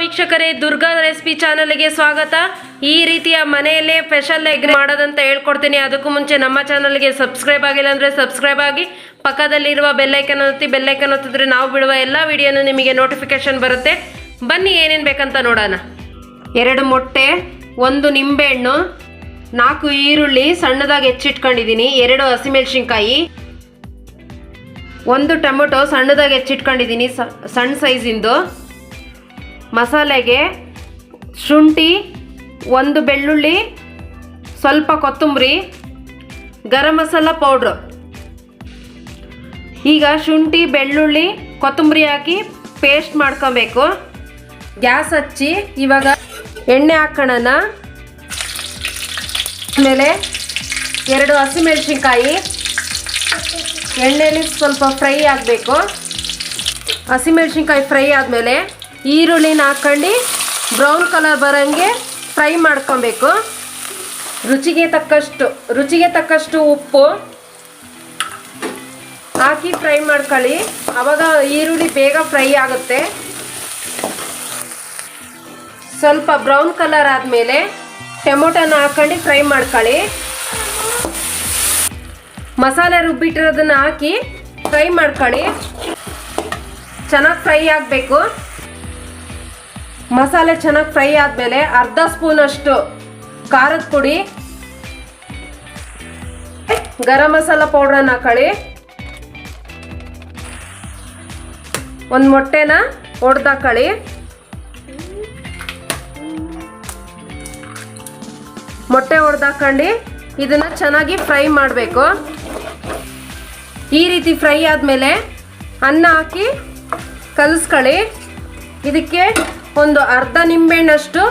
ವೀಕ್ಷಕರೇ ದುರ್ಗಾ ರೆಸಿಪಿ ಚಾನಲ್ಗೆ ಸ್ವಾಗತ. ಈ ರೀತಿಯ ಮನೆಯಲ್ಲೇ ಸ್ಪೆಷಲ್ ಎಗ್ ಮಾಡೋದಂತ ಹೇಳ್ಕೊಡ್ತೀನಿ. ಅದಕ್ಕೂ ಮುಂಚೆ ನಮ್ಮ ಚಾನಲ್ಗೆ ಸಬ್ಸ್ಕ್ರೈಬ್ ಆಗಿಲ್ಲ ಅಂದರೆ ಸಬ್ಸ್ಕ್ರೈಬ್ ಆಗಿ, ಪಕ್ಕದಲ್ಲಿರುವ ಬೆಲ್ಲೈಕನ್ ಒತ್ತಿ ಬೆಲ್ಲೈಕನ್ ಒತ್ತಿದ್ರೆ ನಾವು ಬಿಡುವ ಎಲ್ಲ ವಿಡಿಯೋನು ನಿಮಗೆ ನೋಟಿಫಿಕೇಶನ್ ಬರುತ್ತೆ. ಬನ್ನಿ, ಏನೇನು ಬೇಕಂತ ನೋಡೋಣ. ಎರಡು ಮೊಟ್ಟೆ, ಒಂದು ನಿಂಬೆಹಣ್ಣು, ನಾಲ್ಕು ಈರುಳ್ಳಿ, ಸಣ್ಣದಾಗಿ ಹೆಚ್ಚಿಟ್ಕೊಂಡಿದ್ದೀನಿ. ಎರಡು ಹಸಿಮೆಣಸಿನ್ಕಾಯಿ, ಒಂದು ಟೊಮೊಟೊ ಸಣ್ಣದಾಗಿ ಹೆಚ್ಚಿಟ್ಕೊಂಡಿದ್ದೀನಿ ಸಣ್ಣ ಸೈಜಿಂದು ಮಸಾಲೆಗೆ ಶುಂಠಿ, ಒಂದು ಬೆಳ್ಳುಳ್ಳಿ, ಸ್ವಲ್ಪ ಕೊತ್ತಂಬರಿ, ಗರಂ ಮಸಾಲ ಪೌಡ್ರು. ಈಗ ಶುಂಠಿ, ಬೆಳ್ಳುಳ್ಳಿ, ಕೊತ್ತಂಬರಿ ಹಾಕಿ ಪೇಸ್ಟ್ ಮಾಡ್ಕೊಬೇಕು. ಗ್ಯಾಸ್ ಹಚ್ಚಿ ಇವಾಗ ಎಣ್ಣೆ ಹಾಕೋಣ ಆಮೇಲೆ ಎರಡು ಹಸಿಮೆಣಸಿನ್ಕಾಯಿ. ಎಣ್ಣೆಲಿ ಸ್ವಲ್ಪ ಫ್ರೈ ಆಗಬೇಕು. ಹಸಿಮೆಣ್ಸಿನ್ಕಾಯಿ ಫ್ರೈ ಆದಮೇಲೆ ಈರುಳ್ಳಿನ ಹಾಕ್ಕೊಂಡು ಬ್ರೌನ್ ಕಲರ್ ಬರೋಂಗೆ ಫ್ರೈ ಮಾಡ್ಕೊಬೇಕು. ರುಚಿಗೆ ತಕ್ಕಷ್ಟು ರುಚಿಗೆ ತಕ್ಕಷ್ಟು ಉಪ್ಪು ಹಾಕಿ ಫ್ರೈ ಮಾಡ್ಕೊಳ್ಳಿ. ಆವಾಗ ಈರುಳ್ಳಿ ಬೇಗ ಫ್ರೈ ಆಗುತ್ತೆ. ಸ್ವಲ್ಪ ಬ್ರೌನ್ ಕಲರ್ ಆದಮೇಲೆ ಟೊಮೊಟೊನ ಹಾಕೊಂಡು ಫ್ರೈ ಮಾಡ್ಕೊಳ್ಳಿ. ಮಸಾಲೆ ರುಬ್ಬಿಟ್ಟಿರೋದನ್ನ ಹಾಕಿ ಫ್ರೈ ಮಾಡ್ಕೊಳ್ಳಿ. ಚೆನ್ನಾಗಿ ಫ್ರೈ ಆಗಬೇಕು. ಮಸಾಲೆ ಚೆನ್ನಾಗಿ ಫ್ರೈ ಆದಮೇಲೆ ಅರ್ಧ ಸ್ಪೂನಷ್ಟು ಖಾರದ ಪುಡಿ, ಗರಂ ಮಸಾಲ ಪೌಡ್ರನ್ನ ಹಾಕೊಳ್ಳಿ ಒಂದು ಮೊಟ್ಟೆನ ಒಡೆದಾಕೊಳ್ಳಿ ಮೊಟ್ಟೆ ಹೊಡೆದಾಕೊಂಡು ಇದನ್ನ ಚೆನ್ನಾಗಿ ಫ್ರೈ ಮಾಡಬೇಕು. ಈ ರೀತಿ ಫ್ರೈ ಆದಮೇಲೆ ಅನ್ನ ಹಾಕಿ ಕಲಿಸ್ಕೊಳ್ಳಿ ಇದಕ್ಕೆ ಒಂದು ಅರ್ಧ ನಿಂಬೆಹಣ್ಣಷ್ಟು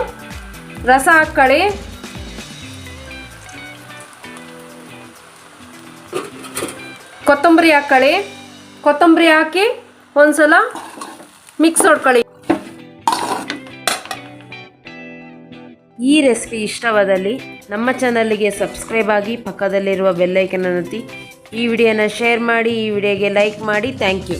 ರಸ ಹಾಕ್ಕೊಳ್ಳಿ. ಕೊತ್ತಂಬರಿ ಹಾಕ್ಕೊಳ್ಳಿ. ಕೊತ್ತಂಬರಿ ಹಾಕಿ ಒಂದ್ಸಲ ಮಿಕ್ಸ್ ಹೊಡ್ಕೊಳ್ಳಿ ಈ ರೆಸಿಪಿ ಇಷ್ಟವಾದಲ್ಲಿ ನಮ್ಮ ಚಾನಲ್ಗೆ ಸಬ್ಸ್ಕ್ರೈಬ್ ಆಗಿ ಪಕ್ಕದಲ್ಲಿರುವ ಬೆಲ್ಲೈಕನ್ ಒತ್ತಿ ಈ ವಿಡಿಯೋನ ಶೇರ್ ಮಾಡಿ, ಈ ವಿಡಿಯೋಗೆ ಲೈಕ್ ಮಾಡಿ. Thank you